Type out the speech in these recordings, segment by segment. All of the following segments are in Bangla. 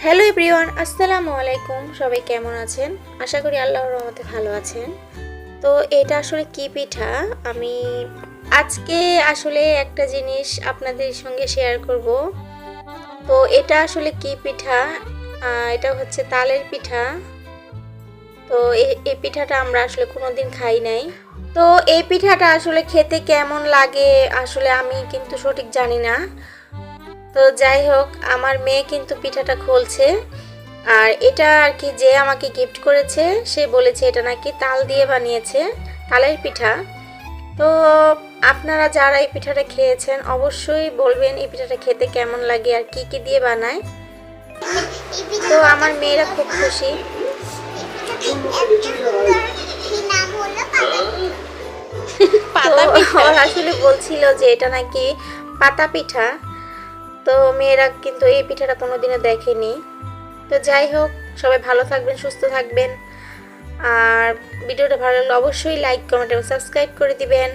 হ্যালো এভরিওয়ান, আসসালামু আলাইকুম। সবাই কেমন আছেন? আশা করি আল্লাহর রহমতে ভালো আছেন। তো এটা আসলে কি পিঠা? আমি আজকে আসলে একটা জিনিস আপনাদের সঙ্গে শেয়ার করব। তো এটা আসলে কি পিঠা? এটা হচ্ছে তালের পিঠা। তো এই- পিঠাটা আমরা আসলে কোনো দিন খাই নাই। তো এই পিঠাটা আসলে খেতে কেমন লাগে আসলে আমি কিন্তু সঠিক জানি না। তো যাই হোক আমার মেয়ে কিন্তু পিঠাটা খুলছে। আর এটা আর কি যে আমাকে গিফট করেছে সে বলেছে এটা নাকি তাল দিয়ে বানিয়েছে তালের পিঠা। তো আপনারা যারা এই পিঠাটা খেয়েছেন অবশ্যই বলবেন এই পিঠাটা খেতে কেমন লাগে আর কি কি দিয়ে বানায়। তো আমার মেয়েরা খুব খুশি। আসলে বলছিল যে এটা নাকি পাতা পিঠা। তো মেয়েরা কিন্তু এই পিঠাটা কোনোদিনও দেখেনি। তো যাই হোক, সবাই ভালো থাকবেন, সুস্থ থাকবেন। আর ভিডিওটা ভালো লাগলে অবশ্যই লাইক কমেন্ট এবং সাবস্ক্রাইব করে দিবেন।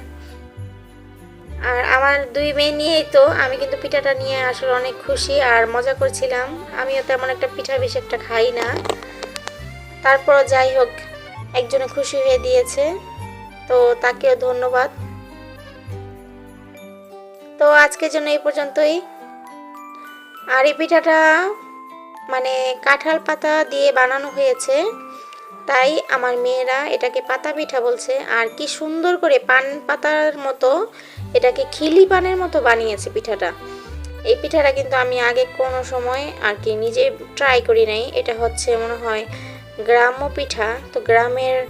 আর আমার দুই মেয়ে নিয়েই তো আমি কিন্তু পিঠাটা নিয়ে আসলে অনেক খুশি আর মজা করছিলাম। আমিও তেমন একটা পিঠা বেশি একটা খাই না। তারপর যাই হোক একজনে খুশি হয়ে দিয়েছে। তো তাকেও ধন্যবাদ। তো আজকের জন্য এই পর্যন্তই। আর এই পিঠাটা মানে কাঁঠাল পাতা দিয়ে বানানো হয়েছে। তাই আমার মেয়েরা এটাকে পাতা পিঠা বলছে। আর কি সুন্দর করে পান পাতার মতো এটাকে খিলি পানের মতো বানিয়েছে পিঠাটা। এই পিঠাটা কিন্তু আমি আগে কোনো সময় আর কি নিজে ট্রাই করি নাই। এটা হচ্ছে মনে হয় গ্রাম্য পিঠা। তো গ্রামের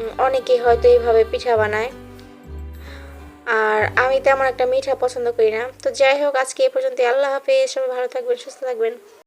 উম, অনেকেই হয়তো এইভাবে পিঠা বানায়। আর আমি তেমন একটা মিঠা পছন্দ করি না। তো যাই হোক, আজকে এ পর্যন্ত আল্লাহ হাফেজ, সবাই ভালো থাকবেন, সুস্থ থাকবেন।